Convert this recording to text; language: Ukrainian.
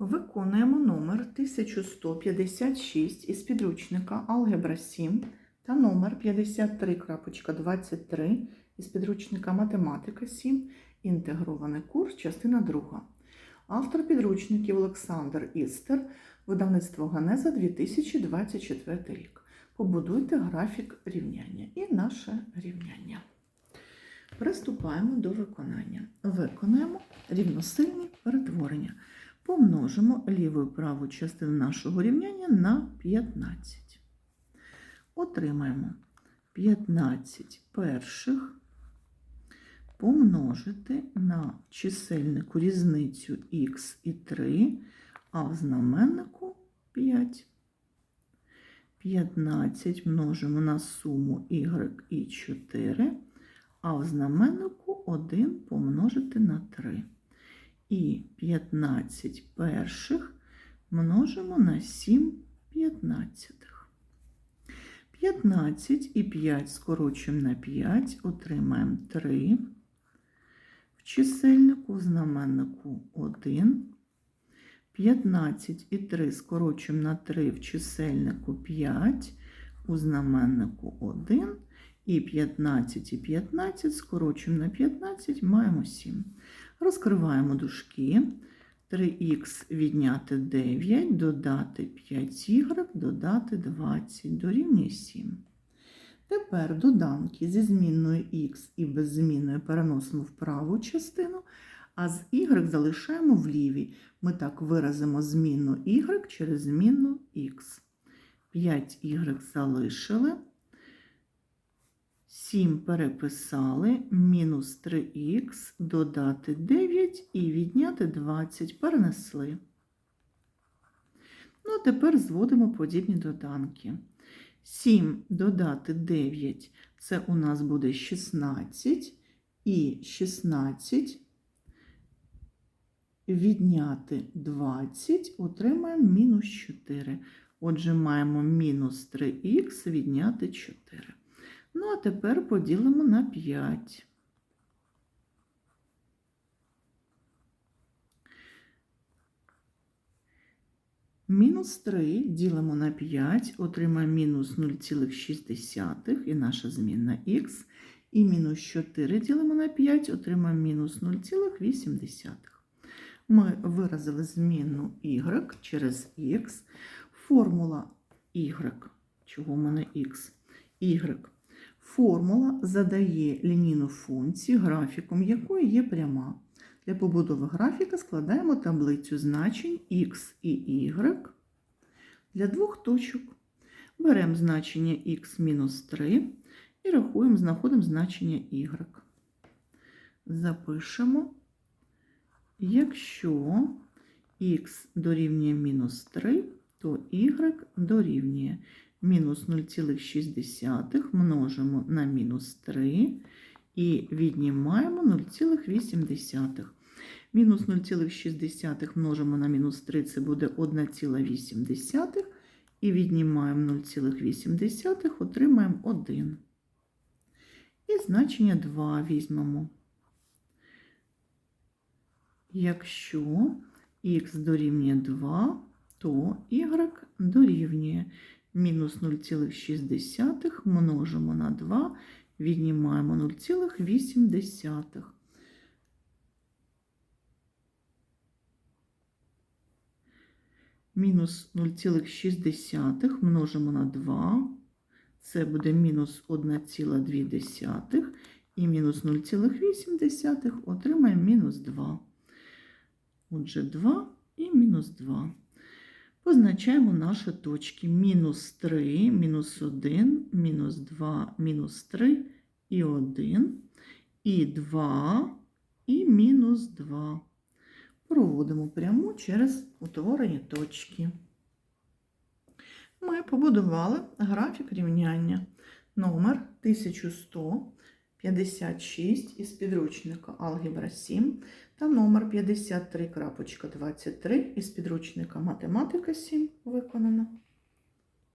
Виконуємо номер 1156 із підручника Алгебра 7 та номер 53.23 із підручника Математика 7. Інтегрований курс, частина 2. Автор підручників Олександр Істер, видавництво Ганеза 2024 рік. Побудуйте графік рівняння і наше рівняння. Приступаємо до виконання. Виконаємо рівносильні перетворення. Помножимо ліву і праву частину нашого рівняння на 15. Отримаємо 15 перших помножити на чисельнику різницю х і 3, а в знаменнику 5. 15 множимо на суму y і 4, а в знаменнику 1 помножити на 3 і 15 перших множимо на 7 п'ятнадцятих. 15 і 5 скорочуємо на 5, отримаємо 3. В чисельнику, в знаменнику 1. 15 і 3 скорочуємо на 3 в чисельнику 5, у знаменнику 1. І 15 і 15 скорочуємо на 15, маємо 7. Розкриваємо дужки. 3х відняти 9, додати 5y, додати 20, дорівнює 7. Тепер доданки зі змінною х і без змінної переносимо в праву частину, а з y залишаємо в лівій. Ми так виразимо змінну y через змінну х. 5y залишили. 7 переписали, мінус 3х, додати 9 і відняти 20, перенесли. Ну, а тепер зводимо подібні доданки. 7 додати 9 це у нас буде 16, і 16 відняти 20, отримаємо мінус 4. Отже, маємо мінус 3х відняти 4. Ну, а тепер поділимо на 5. Мінус 3 ділимо на 5, отримаємо мінус 0,6 і наша змінна х. І мінус 4 ділимо на 5, отримаємо мінус 0,8. Ми виразили змінну y через х. Формула y, чого в мене х, y Формула задає лінійну функцію, графіком якої є пряма. Для побудови графіка складаємо таблицю значень x і y для двох точок. Беремо значення x-3 і рахуємо, знаходимо значення y. Запишемо, якщо x дорівнює мінус 3, то y дорівнює мінус 0,6 множимо на мінус 3 і віднімаємо 0,8. Мінус 0,6 множимо на мінус 3 це буде 1,8. І віднімаємо 0,8, отримаємо 1. І значення 2 візьмемо. Якщо х дорівнює 2, то y дорівнює мінус 0,6 множимо на 2, віднімаємо 0,8. Мінус 0,6 множимо на 2, це буде мінус 1,2 і мінус 0,8 отримаємо мінус 2. Отже, 2 і мінус 2. Позначаємо наші точки мінус 3, мінус 1, мінус 2, мінус 3 і 1, і 2, і мінус 2. Проводимо пряму через утворені точки. Ми побудували графік рівняння номер 1156 із підручника Алгебра 7 та номер 53.23 із підручника Математика 7 виконано.